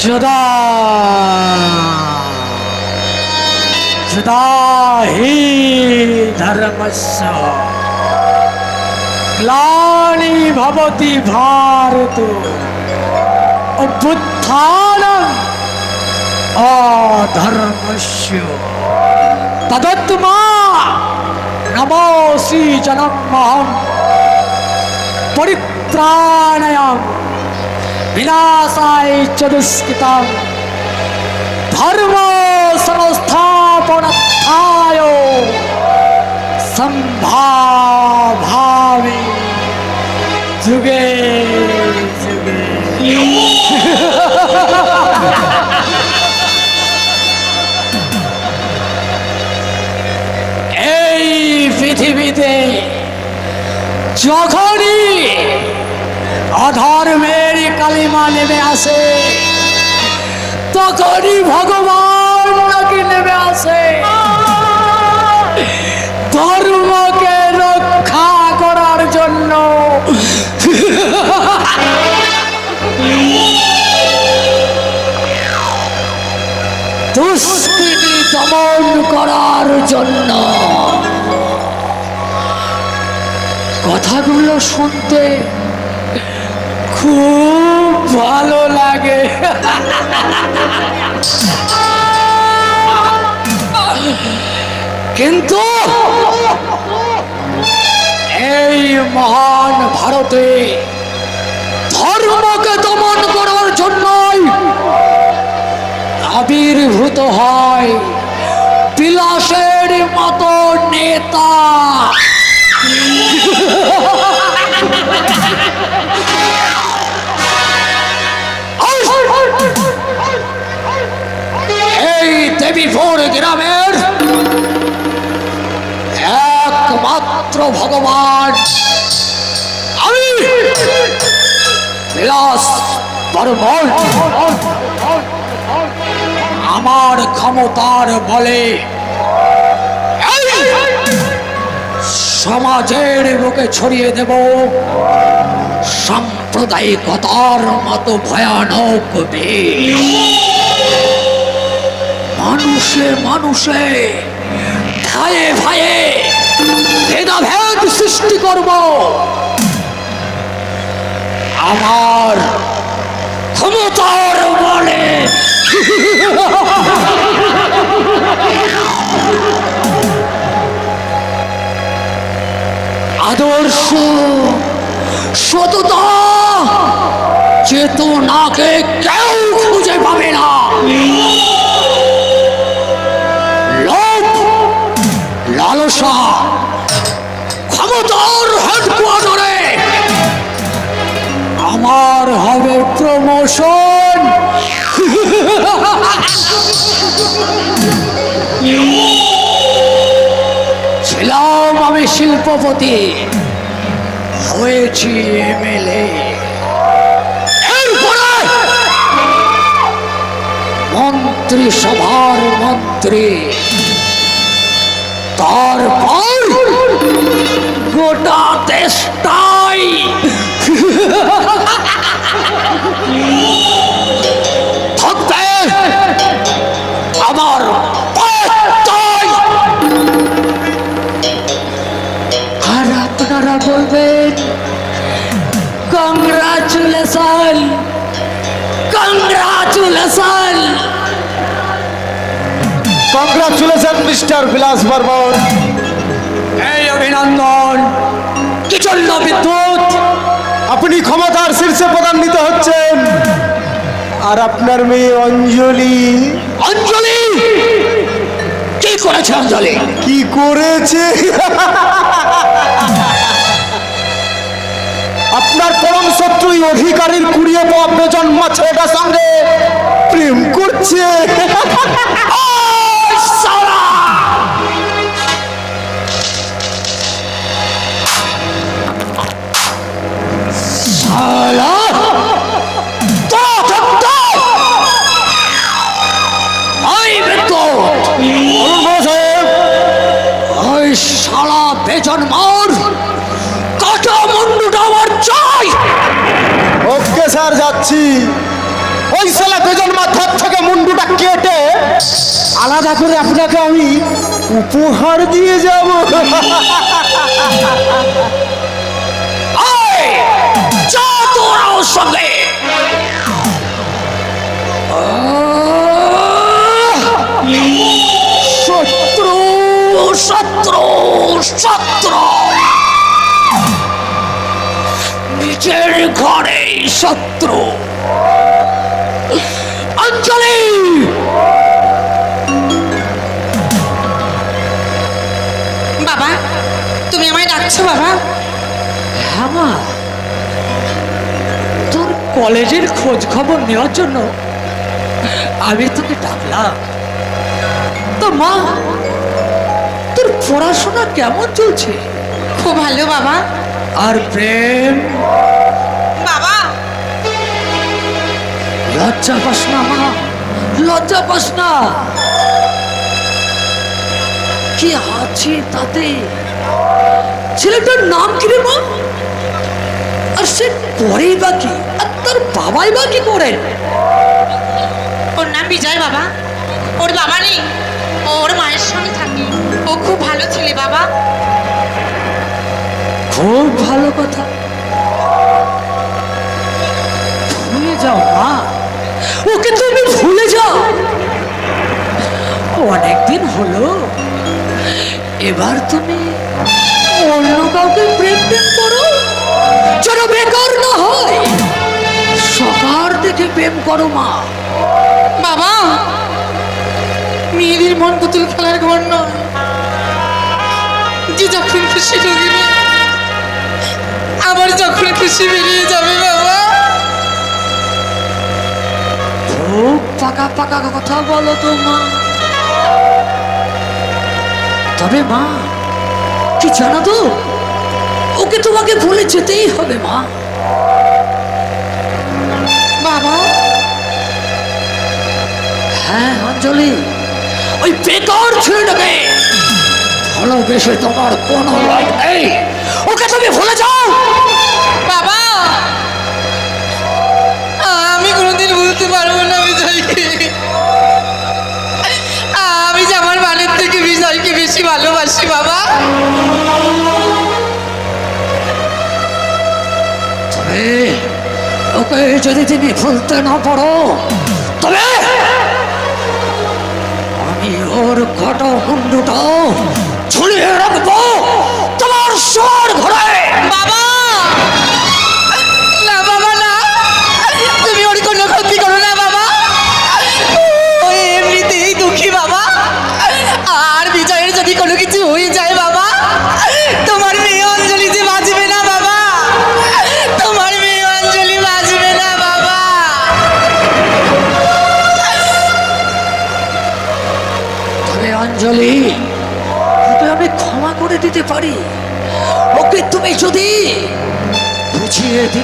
जुदा जुदा ही धर्म ग्लानि भवती भारत। अभ्युत्थानं अधर्मस्य। तदत्मा नमोसी जनम परित्राणयामि। চ দুষ্কৃতাম ধর্ম সংস্থাপনার্থায় সম্ভাভামি। যুগে যুগে। এই পৃথিবীতে যখনই অধর্মের কালিমা নেমে আসে। তখনই ভগবান নাকি নেমে আসে। ধর্মকে রক্ষা করার জন্য। দুষ্কৃতি দমন করার জন্য। কথাগুলো শুনতে খুব ভালো লাগে। কিন্তু এই মহান ভারতে ধর্মকে দমন করার জন্যই আবির্ভূত হয় বিলাসের মতো নেতা। গ্রামের একমাত্র ভগবান আমি বিলাস আমার ক্ষমতার বলে সমাজের বুকে ছড়িয়ে দেব সাম্প্রদায়িকতার মতো ভয়ানক বিষ। মানুষে মানুষে ভাইয়ে ভাইয়ে ভেদাভেদ সৃষ্টি করব। আমার ক্ষমতার বলে। আদর্শ সততা চেতনাকে কেউ আমার হবে প্রমোশন ছিলাম আমি শিল্পপতি হয়েছি এমএলএ। মন্ত্রী সভার মন্ত্রী। তারপর গোটা দেশটাই থাকবে আমার আর আপনারা বলবেন কংগ্রাচুলেশন কংগ্রাচুলেশন। কংগ্রাচুলেশন মিস্টার বিলাস বর্মন। এই অভিনন্দন। কি চলল বিদ্যুৎ? ক্ষমতার শীর্ষে প্রধান্বিত হচ্ছেন আর আপনার মেয়ে অঞ্জলি। অঞ্জলি! কি করেছে অঞ্জলি? কি করেছে? আপনার পরম শত্রুই অধিকারীর কুড়িয়ে পাওয়া প্রজন্ম ছেলেটার সঙ্গে প্রেম করছে। শালা বেজন মার কাটা মুন্ডুটা আমার চাই। ওকে স্যার যাচ্ছি। ওই শালাকে বেজন মাথার থেকে মুন্ডুটা কেটে আলাদা করে আপনাকে আমি উপহার দিয়ে যাব। যা তোরা ওর সঙ্গে শত্রু শত্রু। নিজের ঘরে শত্রু। অঞ্জলি! বাবা তুমি আমায় ডাকছো বাবা? হ্যাঁ মা। তোর কলেজের খোঁজ খবর নেওয়ার জন্য আমি তোকে ডাকলাম। তো মা তোর পড়াশোনা কেমন চলছে? খুব ভালো বাবা। আর প্রেম? বাবা। লজ্জা পাস না মা। লজ্জা পাস না। কি আছে তাতে? ছেলেটার নাম কি রে মা? আর সে করেই বা কি? আর তার বাবাই বা কি করেন? ওর নাম বিজয় বাবা। ওর বাবা নেই। ওর মায়ের সঙ্গে থাকে ও খুব ভালো ছেলে বাবা। খুব ভালো কথা। ভুলে যাও মা। ওকে তুমি ভুলে যাও। অনেকদিন হলো এবার তুমি অন্য কাউকে প্রেম টেম করো যেন বেকার না হয়। সকার দেখে প্রেম করো মা। বাবা মেয়েদের মন পুতুল খেলার ঘর নয়। যে যখন খুশি ঢুকবে আবার যখন খুশি বেরিয়ে যাবে বাবা খুব পাকা পাকা কথা বলো তো মা। তবে মা, কি জানো তো, ওকে তোমাকে ভুলে যেতেই হবে মা। বাবা। হ্যাঁ অঞ্জলি, ওই বেকার ছেলেটাকে ভালোবেসে তোমার কোনো লাভ নেই। ওকে তুমি ভুলে যাও। বাবা আমি কোনোদিন বলতে পারব না বিজয়কে। আমি যে আমার মানের থেকে বিজয়কে বেশি ভালোবাসি বাবা। তবে ওকে যদি তুমি ভুলতে না পারো তবে আমি ওর হুন্ডুটা ঝুলিয়ে রাখব। তোমার সর ঘরে বাবা!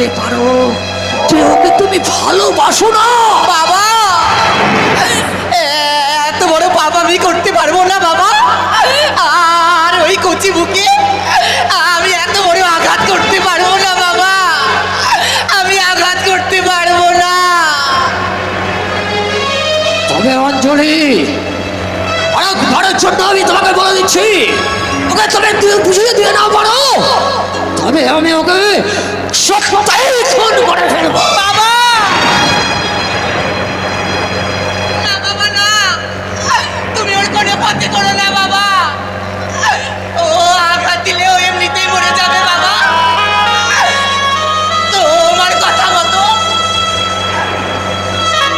বুঝিয়ে দিতে পারো যে ওকে তুমি ভালোবাসো না। বাবা! এত বড় বাবা আমি করতে পারব না বাবা। আর ওই কচি বুকে আমি এত বড় আঘাত করতে পারব না বাবা। আমি আঘাত করতে পারব না। তবে অঞ্জলি অনেকবারের জন্য আমি তোমাকে বলে দিচ্ছি। ওকে তুই বুঝিয়ে দিয়ে না পারো। তবে আমি ওকে সত্যি ক্ষতি করো না, বাবা। ও, আঘাত দিলে এমনিতেই মরে যাবে, বাবা। তোমার কথা মতো,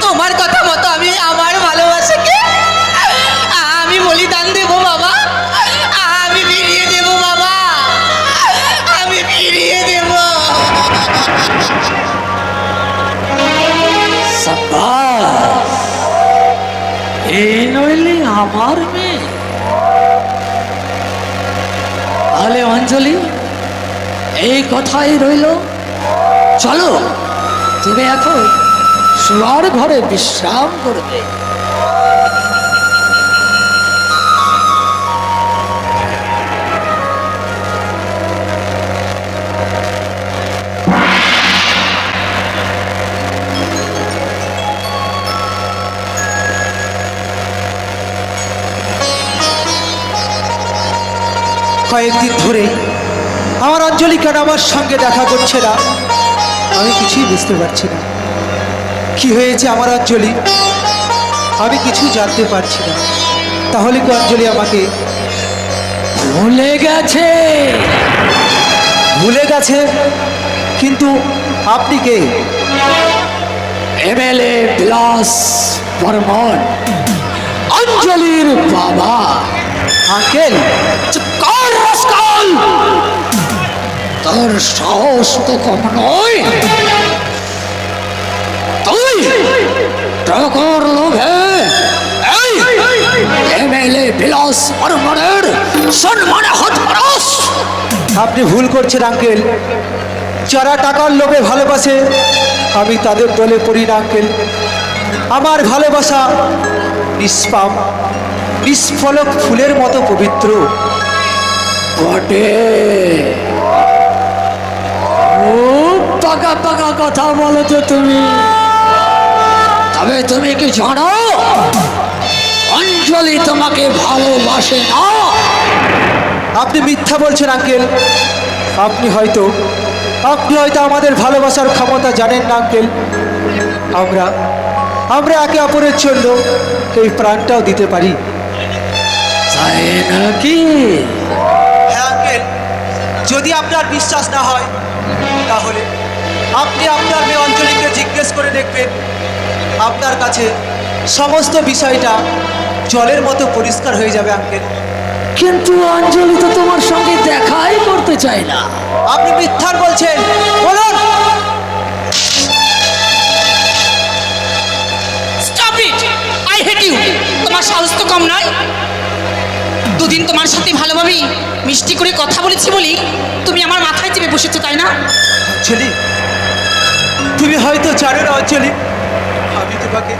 তোমার কথা মতো আমি আমার ভালোবাসাকে আমি বলিদান দেবো, বাবা। আমি ফিরিয়ে দেবো, বাবা। আমি ফিরিয়ে দেবো। এই নইলে আমার তাহলে অঞ্জলি এই কথাই রইল। চলো তুমি এখন শোয়ার ঘরে বিশ্রাম করবে। কয়েকদিন ধরে আমার অঞ্জলি কেন আমার সঙ্গে দেখা করছে না। আমি কিছুই বুঝতে পারছি না। কি হয়েছে আমার অঞ্জলি? আমি কিছু জানতে পারছি না। তাহলে কি অঞ্জলি আমাকে ভুলে গেছে? ভুলে গেছে? কিন্তু আপনি কে? এমএলএ বিলাস বর্মন। অঞ্জলির বাবা। চুপ কর রাস্কাল সাহস তো কম নয়। তুই টাকার লোভে এমএলএ বিলাস বর্মনের সম্মানে হাত বাড়াস। আপনি ভুল করছেন, আঙ্কেল। যারা টাকার লোভে ভালোবাসে, আমি তাদের দলে পড়ি না, আঙ্কেল। আমার ভালোবাসা নিষ্পাপ। নিষ্ফলক ফুলের মতো পবিত্র। বটে। পাকা পাকা কথা বলো তো তুমি। তবে তুমি কি জানো অঞ্জলি তোমাকে ভালোবাসে না। আপনি মিথ্যা বলছেন আঙ্কেল। আপনি হয়তো আপনি হয়তো আমাদের ভালোবাসার ক্ষমতা জানেন না আঙ্কেল। আমরা আমরা একে অপরের জন্য এই প্রাণটাও দিতে পারি। তাই নাকি হ্যাঁ আঙ্কেল যদি আপনার বিশ্বাস না হয় তাহলে আপনি আপনার মেয়ে অঞ্জলিকে জিজ্ঞেস করে দেখবেন। আপনার কাছে সমস্ত বিষয়টা জলের মতো পরিষ্কার হয়ে যাবে আঙ্কেল। কিন্তু অঞ্জলি তো তোমার সঙ্গে দেখাই করতে চায় না। আপনি মিথ্যার বলছেন। বলুন। Stop it I hate you তোমার সাহস তো কম নয়। দুদিন তোমার সাথে ভালোভাবেই মিষ্টি করে কথা বলেছি বলি তুমি আমার মাথায় চেপে বসেছো তাই না? অঞ্জলি তুমি হয়তো জানো না অঞ্জলি আমি তোমাকে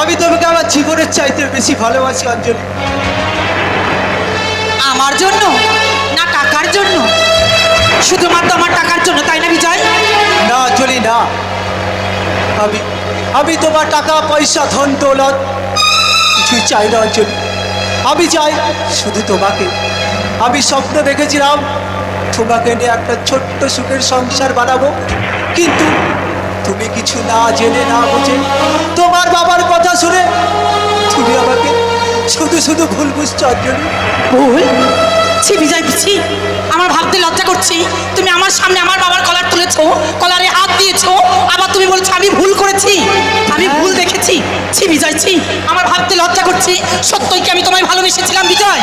আমি তোমাকে আমার জীবনের চাইতে বেশি ভালোবাসি অঞ্জলি। আমার জন্য না টাকার জন্য? শুধুমাত্র আমার টাকার জন্য তাই না বিজয়? না অঞ্জলি না। আমি আমি তোমার টাকা পয়সা ধন দৌলত কিছুই চাই না অঞ্জলি। আমি চাই শুধু তোমাকে। আমি স্বপ্ন দেখেছিলাম তোমাকে নিয়ে একটা ছোট্ট সুখের সংসার বানাবো। কিন্তু তুমি কিছু না জেনে না বুঝে তোমার বাবার কথা শুনে তুমি আমাকে শুধু শুধু ভুল বুঝছ, অঞ্জলি। ছি বিজয় ছি আমার ভাবতে লজ্জা করছি। তুমি আমার সামনে আমার বাবার কলার তুলেছো, কলারে হাত দিয়েছ, আবার তুমি বলছো, আমি ভুল করেছি, আমি ভুল দেখেছি। ছি, বিজয় ছি, আমার ভাবতে লজ্জা করছি। সত্যই কি আমি তোমায় ভালোবেসেছিলাম, বিজয়?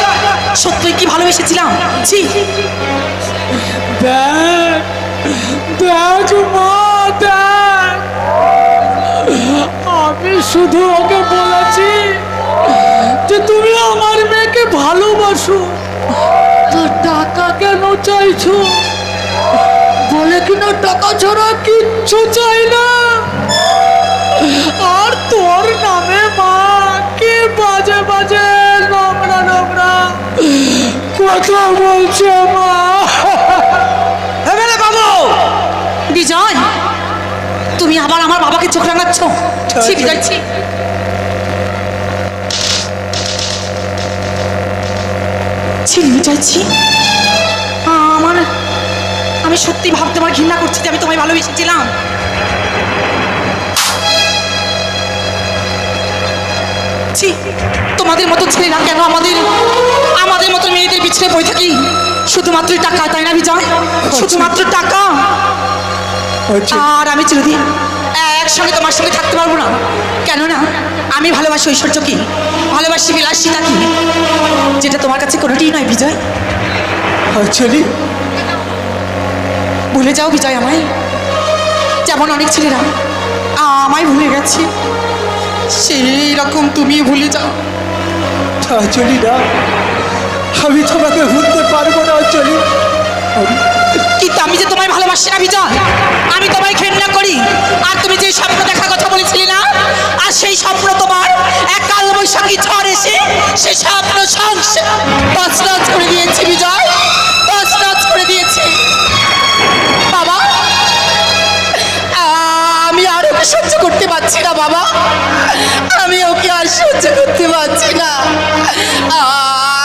সত্যই কি ভালোবেসেছিলাম? ছি। আমি শুধু ওকে বলেছি যে তুমি আমার মেয়েকে ভালোবাসো তো টাকা কেন চাইছো? বলে কিনা টাকা ছাড়া কিচ্ছু চাই না। আর তোর নামে মা কি বাজে বাজে নোংরা নোংরা কথা বলছে মা। বাবু! বিজয় তুমি আবার আমার বাবাকে চোখ রাঙাচ্ছ? ছি বিজয় ছি ছি বিজয় ছি আমার আমি সত্যি ভাবতে আমার ঘৃণা করছি যে আমি তোমায় ভালোবেসেছিলাম। ছি তোমাদের মতো ছেলেরা কেন আমাদের আমাদের মতো মেয়েদের পিছনে বই থাকি? শুধুমাত্র টাকা তাই না বিজয়? শুধুমাত্র টাকা। আর আমি চিরদিন একসঙ্গে তোমার সঙ্গে থাকতে পারব না। কেননা আমি ভালোবাসি ঐশ্বর্য কি? ভালোবাসি বিলাসিতা কি? যেটা তোমার কাছে কোনোটিই নয় বিজয়। অঞ্জলি ভুলে যাও বিজয় আমায়। যেমন অনেক ছেলেরা আমায় ভুলে গেছে। সেই রকম তুমি ভুলে যাও। অঞ্জলি না আমি তোমাকে ভুলতে পারব না অঞ্জলি আমি- কিন্তু আমি যে তোমায় ভালোবাসি না, বিজয়, আমি তোমায় ঘেন্না করি। আর তুমি যে স্বপ্ন দেখার কথা বলেছিলে না, আর সেই স্বপ্ন তোমার এক কাল বৈশাখী ঝড় এসে সেই স্বপ্ন সংসার তছনছ করে দিয়েছে, বিজয় তছনছ করে দিয়েছে। বাবা, আমি আর ওকে সহ্য করতে পারছি না, বাবা। আমি ওকে আর সহ্য করতে পারছি না।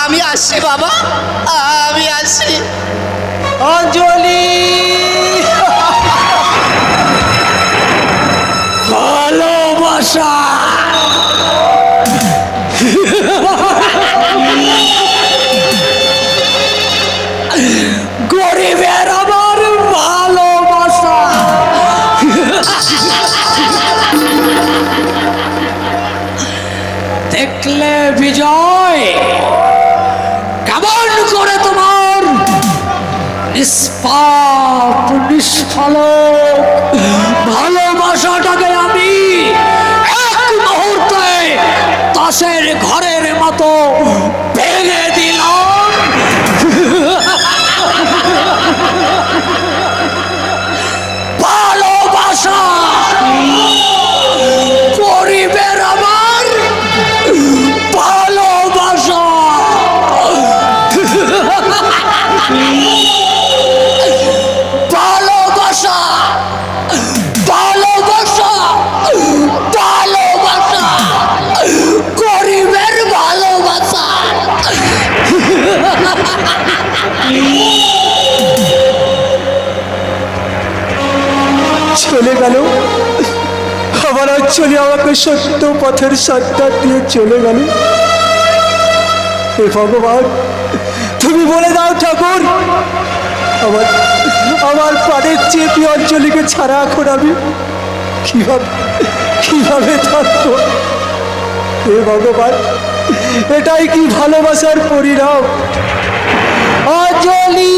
আমি আসছি বাবা। আমি আসছি অঞ্জলি। ভালোবাসা। গরিবের আমার দেখলে বিজয়। নিষ্পাপ নিষ্ফলক সত্য পথের সত্তা দিয়ে চলে গেল? হে ভগবান, তুমি বলে দাও ঠাকুর, আমার আমার পানের চেপে অঞ্চলিকে ছাড়া এখন আমি কীভাবে কীভাবে থাকব? হে ভগবান, এটাই কি ভালোবাসার পরিণাম? অঞ্জলি!